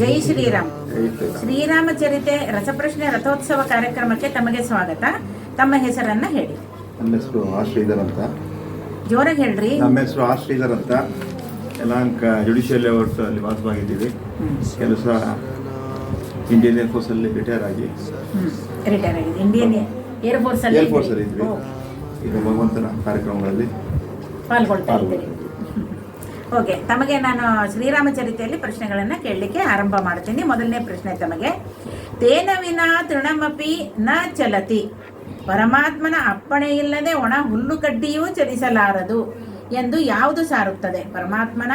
ಜೈ ಶ್ರೀರಾಮ್. ಶ್ರೀರಾಮ. ಚರಿತೆ ರಸಪ್ರಶ್ನೆ ರಥೋತ್ಸವ ಕಾರ್ಯಕ್ರಮಕ್ಕೆ ತಮಗೆ ಸ್ವಾಗತ. ತಮ್ಮ ಹೆಸರನ್ನ ಹೇಳಿ. ನಮ್ಮ ಹೆಸರು ಆರ್ ಶ್ರೀಧರ್ ಅಂತ. ಜೋರಾಗಿ ಹೇಳ್ರಿ. ನಮ್ಮ ಹೆಸರು ಶ್ರೀಧರ್ ಅಂತ. ಯಲಹಂಕ ಜುಡಿಷಿಯಲ್ ಅವರ್ಸ್ ಅಲ್ಲಿ ವಾಸವಾಗಿದ್ದೀವಿ. ಕೆಲಸ ಇಂಡಿಯನ್ ಏರ್ಫೋರ್ಸ್ ಅಲ್ಲಿ ರಿಟೈರ್ ಆಗಿ. ರಿಟೈರ್ ಆಗಿದೆ. ಇಂಡಿಯನ್ ಏರ್ ಫೋರ್ಸ್ ಅಲ್ಲಿ ಏರ್ಫೋರ್ಸ್ ಅಲ್ಲಿ ಇದ್ವಿ ಈಗ ಭಗವಂತನ ಕಾರ್ಯಕ್ರಮಗಳಲ್ಲಿ ಪಾಲ್ಗೊಳ್ತಾ ಇದ್ದೀರಿ. ಪಾಲ್ಗೊಳ್ತಾ ಓಕೆ ತಮಗೆ ನಾನು ಶ್ರೀರಾಮ ಚರಿತೆಯಲ್ಲಿ ಪ್ರಶ್ನೆಗಳನ್ನು ಕೇಳಲಿಕ್ಕೆ ಆರಂಭ ಮಾಡ್ತೀನಿ. ಮೊದಲನೇ ಪ್ರಶ್ನೆ ತಮಗೆ ತೇನ ವಿನಾ ತೃಣಮಪಿ ನ ಚಲತಿ. ಪರಮಾತ್ಮನ ಅಪ್ಪಣೆ ಇಲ್ಲದೆ ಒಣ ಹುಲ್ಲು ಕಡ್ಡಿಯೂ ಚಲಿಸಲಾರದು ಎಂದು ಯಾವುದು ಸಾರುತ್ತದೆ? ಪರಮಾತ್ಮನ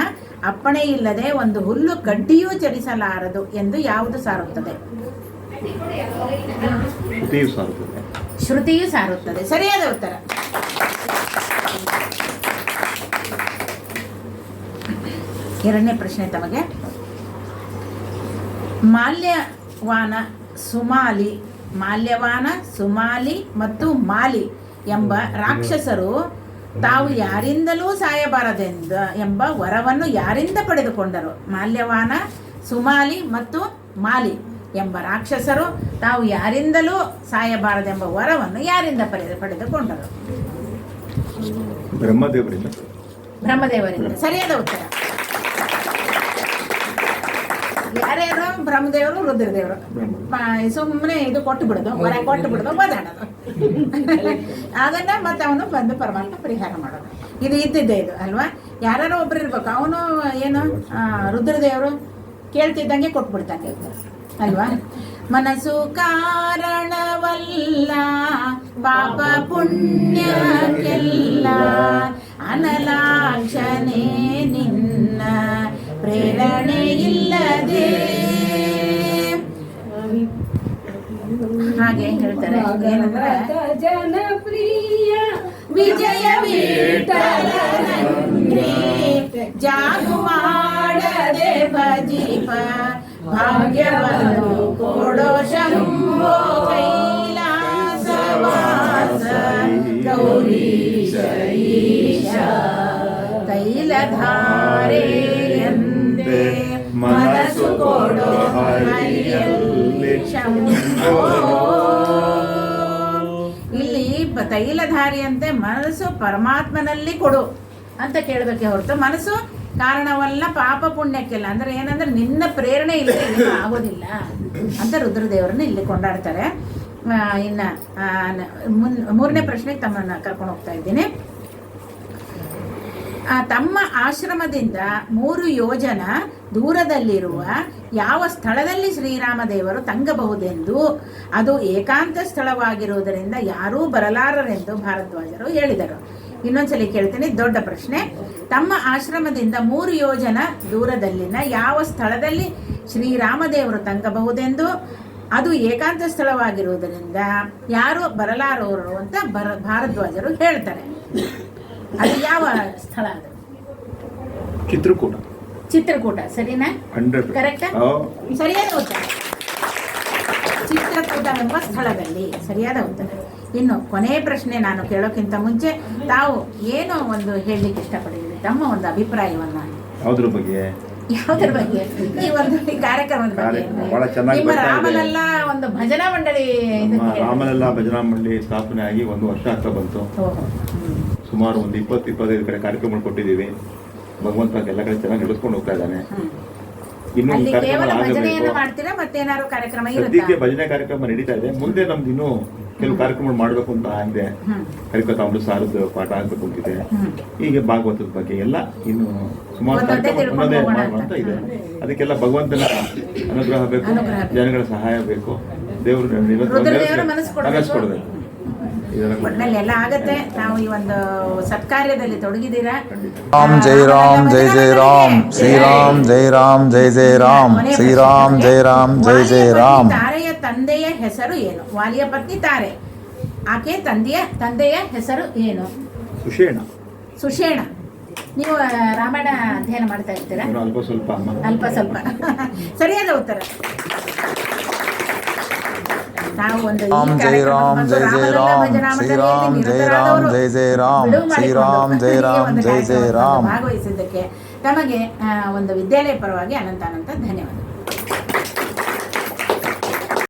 ಅಪ್ಪಣೆ ಇಲ್ಲದೆ ಒಂದು ಹುಲ್ಲು ಕಡ್ಡಿಯೂ ಚಲಿಸಲಾರದು ಎಂದು ಯಾವುದು ಸಾರುತ್ತದೆ? ಶ್ರುತಿಯು ಸಾರುತ್ತದೆ. ಸರಿಯಾದ ಉತ್ತರ. ಎರಡನೇ ಪ್ರಶ್ನೆ ತಮಗೆ. ಮಾಲ್ಯವಾನ ಸುಮಾಲಿ ಮಾಲ್ಯವಾನ ಸುಮಾಲಿ ಮತ್ತು ಮಾಲಿ ಎಂಬ ರಾಕ್ಷಸರು ತಾವು ಯಾರಿಂದಲೂ ಸಾಯಬಾರದೆಂದ ಎಂಬ ವರವನ್ನು ಯಾರಿಂದ ಪಡೆದುಕೊಂಡರು? ಮಾಲ್ಯವಾನ ಸುಮಾಲಿ ಮತ್ತು ಮಾಲಿ ಎಂಬ ರಾಕ್ಷಸರು ತಾವು ಯಾರಿಂದಲೂ ಸಾಯಬಾರದೆಂಬ ವರವನ್ನು ಯಾರಿಂದ ಪಡೆದು ಪಡೆದುಕೊಂಡರು? ಬ್ರಹ್ಮದೇವರಿಂದ. ಬ್ರಹ್ಮದೇವರಿಂದ. ಸರಿಯಾದ ಉತ್ತರ. ಯಾರ್ಯಾರು ಬ್ರಹ್ಮದೇವರು ರುದ್ರದೇವರು. ಸುಮ್ಮನೆ ಇದು ಕೊಟ್ಟು ಬಿಡೋದು ಹೊರ ಕೊಟ್ಟು ಬಿಡೋದು ಬದಾಡೋದು ಅದನ್ನ ಮತ್ತೆ ಅವನು ಬಂದು ಪರಮಾತ್ಮ ಪರಿಹಾರ ಮಾಡೋದು. ಇದು ಇದ್ದಿದ್ದೆ ಇದು ಅಲ್ವಾ? ಯಾರು ಒಬ್ರು ಇರ್ಬೇಕು ಅವನು ಏನು ರುದ್ರದೇವರು ಕೇಳ್ತಿದ್ದಂಗೆ ಕೊಟ್ಬಿಡ್ತಾನೆ. ಅಲ್ವಾ? ಮನಸ್ಸು ಕಾರಣವಲ್ಲ ಪಾಪ ಪುಣ್ಯಕ್ಕೆಲ್ಲ ಹಾಗೆ ಹೇಳ್ತಾರೆ ಏನಂದ್ರೆ ಜನಪ್ರಿಯ ವಿಜಯ ಜಾಗು ಮಾಡದೆ ಭಜಿಪ ಭಾಗ್ಯವನ್ನು ಕೊಡೋ ಶಂಭೋ ಕೈಲಾಸವಾಸ ಗೌರೀಶ ಈಶ ತೈಲಧಾರೆ ಇಲ್ಲಿ ತೈಲಧಾರಿಯಂತೆ ಮನಸ್ಸು ಪರಮಾತ್ಮನಲ್ಲಿ ಕೊಡು ಅಂತ ಕೇಳಬೇಕೆ ಹೊರತು. ಮನಸ್ಸು ಕಾರಣವಲ್ಲ ಪಾಪ ಪುಣ್ಯಕ್ಕೆಲ್ಲ. ಅಂದ್ರೆ ಏನಂದ್ರೆ ನಿನ್ನ ಪ್ರೇರಣೆ ಇಲ್ಲ ಆಗೋದಿಲ್ಲ ಅಂತ ರುದ್ರದೇವರನ್ನ ಇಲ್ಲಿ ಕೊಂಡಾಡ್ತಾರೆ. ಇನ್ನ ಮೂರನೇ ಪ್ರಶ್ನೆಗೆ ತಮ್ಮನ್ನ ಕರ್ಕೊಂಡು ಹೋಗ್ತಾ ಇದ್ದೀನಿ. ತಮ್ಮ ಆಶ್ರಮದಿಂದ ಮೂರು ಯೋಜನ ದೂರದಲ್ಲಿರುವ ಯಾವ ಸ್ಥಳದಲ್ಲಿ ಶ್ರೀರಾಮದೇವರು ತಂಗಬಹುದೆಂದು, ಅದು ಏಕಾಂತ ಸ್ಥಳವಾಗಿರುವುದರಿಂದ ಯಾರೂ ಬರಲಾರರೆಂದು ಭಾರದ್ವಾಜರು ಹೇಳಿದರು. ಇನ್ನೊಂದ್ಸಲಿ ಕೇಳ್ತೀನಿ, ದೊಡ್ಡ ಪ್ರಶ್ನೆ. ತಮ್ಮ ಆಶ್ರಮದಿಂದ ಮೂರು ಯೋಜನ ದೂರದಲ್ಲಿನ ಯಾವ ಸ್ಥಳದಲ್ಲಿ ಶ್ರೀರಾಮದೇವರು ತಂಗಬಹುದೆಂದು, ಅದು ಏಕಾಂತ ಸ್ಥಳವಾಗಿರುವುದರಿಂದ ಯಾರು ಬರಲಾರೋರು ಅಂತ ಬರ, ಭಾರದ್ವಾಜರು ಹೇಳ್ತಾರೆ. ಅದು ಯಾವ ಸ್ಥಳ ಅದು? ಚಿತ್ರಕೂಟ. ಚಿತ್ರಕೂಟ ಸರಿನಾ? ಕರೆಕ್ಟ್? ಸರಿಯಾದ ಉತ್ತರ. ಚಿತ್ರಕೂಟ ಎಂಬ ಸ್ಥಳದಲ್ಲಿ ಸರಿಯಾದ ಉತ್ತರ. ಇನ್ನು ಕೊನೆಯ ಪ್ರಶ್ನೆ ನಾನು ಕೇಳೋಕ್ಕಿಂತ ಮುಂಚೆ ತಾವು ಏನೋ ಒಂದು ಹೇಳಲಿಕ್ಕೆ ಇಷ್ಟಪಡಿದ್ರಿ ತಮ್ಮ ಒಂದು ಅಭಿಪ್ರಾಯವನ್ನ. ಯಾವ್ದ್ರ ಬಗ್ಗೆ? ಯಾವುದ್ರ ಬಗ್ಗೆ? ಈ ಒಂದು ಕಾರ್ಯಕ್ರಮದ ಬಗ್ಗೆ. ನಿಮ್ಮ ರಾಮಲಲ್ಲ ಒಂದು ಭಜನಾ ಮಂಡಳಿ ರಾಮಲಲ್ಲ ಭಜನಾ ಮಂಡಳಿ ಸ್ಥಾಪನೆ ಆಗಿ ಒಂದು ವರ್ಷ ಆಗ್ತಾ ಬಂತು. ಸುಮಾರು ಒಂದು ಇಪ್ಪತ್ತು ಇಪ್ಪತ್ತೈದು ಕಡೆ ಕಾರ್ಯಕ್ರಮಗಳು ಕೊಟ್ಟಿದ್ದೀವಿ. ಭಗವಂತ ಎಲ್ಲ ಕಡೆ ಚೆನ್ನಾಗಿ ನಡೆಸ್ಕೊಂಡು ಹೋಗ್ತಾ ಇದ್ದಾನೆ. ಇನ್ನೊಂದು ಕಾರ್ಯಕ್ರಮ ಆಗಬೇಕು. ಸದ್ಯಕ್ಕೆ ಭಜನೆ ಕಾರ್ಯಕ್ರಮ ನಡೀತಾ ಇದೆ. ಮುಂದೆ ನಮ್ದು ಇನ್ನೂ ಕೆಲವು ಕಾರ್ಯಕ್ರಮ ಮಾಡಬೇಕು ಅಂತ ಇದೆ ಅವರು ಸಾರದ ಪಾಠ ಆಗ್ಬೇಕು ಅಂತಿದೆ. ಹೀಗೆ ಭಾಗವತದ ಬಗ್ಗೆ ಎಲ್ಲ ಇನ್ನು ಸುಮಾರು ಅಂತ ಅಂತ. ಇದೆ. ಅದಕ್ಕೆಲ್ಲ ಭಗವಂತನ ಅನುಗ್ರಹ ಬೇಕು. ಜನಗಳ ಸಹಾಯ ಬೇಕು. ದೇವರು ಮನಸ್ಸು ಕೊಡಬೇಕು. ಒಟ್ನಲ್ಲಿ ಆಗತ್ತೆ. ನಾವು ಈ ಒಂದು ಸತ್ಕಾರ್ಯದಲ್ಲಿ ತೊಡಗಿದ್ದೀರಾ? ರಾಮ್ ಜೈ ರಾಮ್ ಜೈ ಜೈ ರಾಮ್. ಶ್ರೀ ರಾಮ್ ಜೈ ರಾಮ್ ಜೈ ಜೈ ರಾಮ್. ಶ್ರೀ ರಾಮ್ ಜೈ ರಾಮ್ ಜೈ ಜೈ ರಾಮ್. ತಾರೆಯ ತಂದೆಯ ಹೆಸರು ಏನು? ವಾಲಿಯ ಪತ್ನಿ ತಾರೆ. ಆಕೆ ತಂದೆಯ ತಂದೆಯ ಹೆಸರು ಏನು? ಸುಷೇಣ. ಸುಷೇಣ. ನೀವು ರಾಮಾಯಣ ಅಧ್ಯಯನ ಮಾಡ್ತಾ ಇರ್ತೀರಾ? ಸ್ವಲ್ಪ ಅಲ್ಪ ಸ್ವಲ್ಪ. ಸರಿಯಾದ ಉತ್ತರ. ರಾಮ್ ಜಯ ರಾಮ್ ಜೈ ಜೈ ರಾಮ್ ಶ್ರೀರಾಮ್ ಜೈ ರಾಮ್ ಜಯ ಜೈ ರಾಮ್ ಶ್ರೀರಾಮ್ ಜಯ ರಾಮ್ ಜಯ ಜಯ ರಾಮ್ ಭಾಗವಹಿಸಿದ್ದಕ್ಕೆ ತಮಗೆ ಒಂದು ವಿದ್ಯಾಲಯ ಪರವಾಗಿ ಅನಂತ ಅನಂತ ಧನ್ಯವಾದಗಳು.